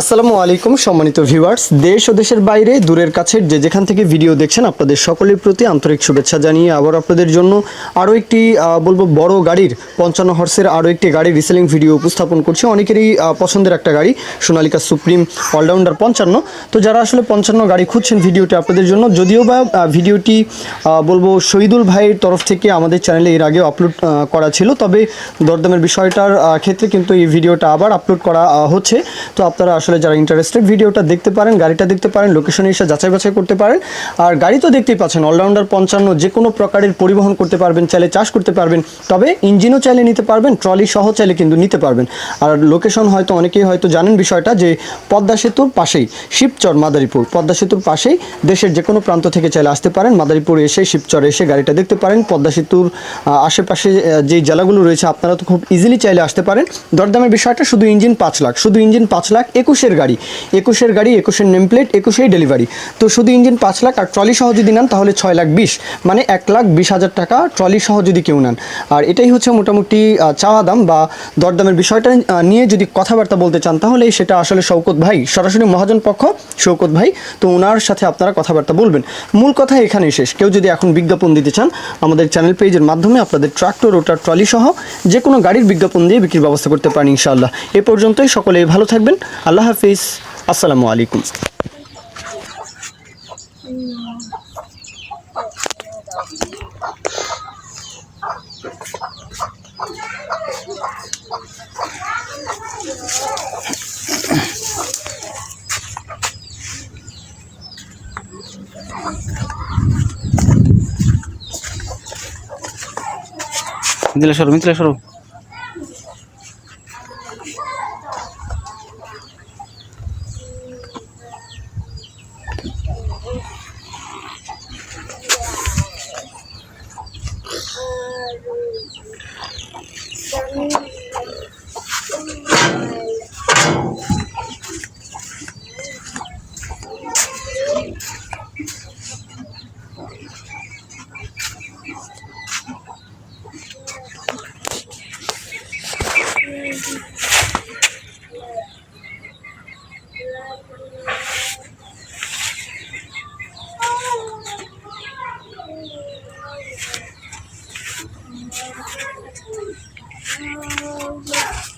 আসসালামু আলাইকুম, সম্মানিত ভিউয়ার্স। দেশ ও দেশের বাইরে, দূরের কাছের যে যেখান থেকে ভিডিও দেখছেন, আপনাদের সকলের প্রতি আন্তরিক শুভেচ্ছা জানিয়ে আবার আপনাদের জন্য আরও একটি বলব বড় গাড়ির, পঞ্চান্ন হর্সের আরও একটি গাড়ির রিসেলিং ভিডিও উপস্থাপন করছি। অনেকেরই পছন্দের একটা গাড়ি, সোনালিকা সুপ্রিম অলরাউন্ডার পঞ্চান্ন। তো যারা আসলে পঞ্চান্ন গাড়ি খুঁজছেন ভিডিওটি আপনাদের জন্য, যদিও বা ভিডিওটি বলব শহীদুল ভাইয়ের তরফ থেকে আমাদের চ্যানেলে এর আগে আপলোড করা ছিল, তবে দরদামের বিষয়টার ক্ষেত্রে কিন্তু এই ভিডিওটা আবার আপলোড করা হচ্ছে। তো আপনারা আসলে যারা ইন্টারেস্টেড ভিডিওটা দেখতে পারেন, গাড়িটা দেখতে পারেন লোকেশনে এসে যাচাই বাছাই করতে পারেন। আর গাড়ি তো দেখতেই পাচ্ছেন অলরাউন্ডার পঞ্চান্ন যে কোনো প্রকারের পরিবহন করতে পারবেন, চাইলে চাষ করতে পারবেন, তবে ইঞ্জিনও চাইলে নিতে পারবেন ট্রলি সহ চাইলে কিন্তু নিতে পারবেন। আর লোকেশন হয়তো অনেকেই হয়তো জানেন বিষয়টা যে পদ্মা সেতুর পাশেই শিবচর মাদারীপুর। পদ্মা সেতুর পাশেই দেশের যে কোনো প্রান্ত থেকে চাইলে আসতে পারেন, মাদারীপুর এসে শিবচর এসে গাড়িটা দেখতে পারেন। পদ্মা সেতুর আশেপাশে যেই জেলাগুলো রয়েছে, আপনারা তো খুব ইজিলি চাইলে আসতে পারেন। দরদামের বিষয়টা শুধু ইঞ্জিন পাঁচ লাখ, শুধু ইঞ্জিন পাঁচ লাখ একুশের গাড়ি। একুশের গাড়ি, একুশের নেম প্লেট একুশেই ডেলিভারি তো শুধু ইঞ্জিন পাঁচ লাখ আর ট্রলি সহ যদি নেন, তাহলে ছয় লাখ বিশ। মানে এক লাখ বিশ হাজার টাকা ট্রলি সহ যদি কেউ নেন। আর এটাই হচ্ছে মোটামুটি চাওয়া দাম বা দরদামের বিষয়টা নিয়ে যদি কথাবার্তা বলতে চান, তাহলে সেটা আসলে শৌকত ভাই, সরাসরি মহাজন পক্ষ শৌকত ভাই। তো ওনার সাথে আপনারা কথাবার্তা বলবেন। মূল কথা এখানেই শেষ। কেউ যদি এখন বিজ্ঞাপন দিতে চান, আমাদের চ্যানেল পেজের মাধ্যমে আপনাদের ট্রাক্টর ওটার ট্রলি সহ যে কোনো গাড়ির বিজ্ঞাপন দিয়ে বিক্রির ব্যবস্থা করতে পারেন ইনশাআল্লাহ। এ পর্যন্তই, সকলে ভালো থাকবেন। আল্লাহ হাফিজ আসসালামু আলাইকুম মিথিলা সরো মিথিলা সরো Oh, Thank you.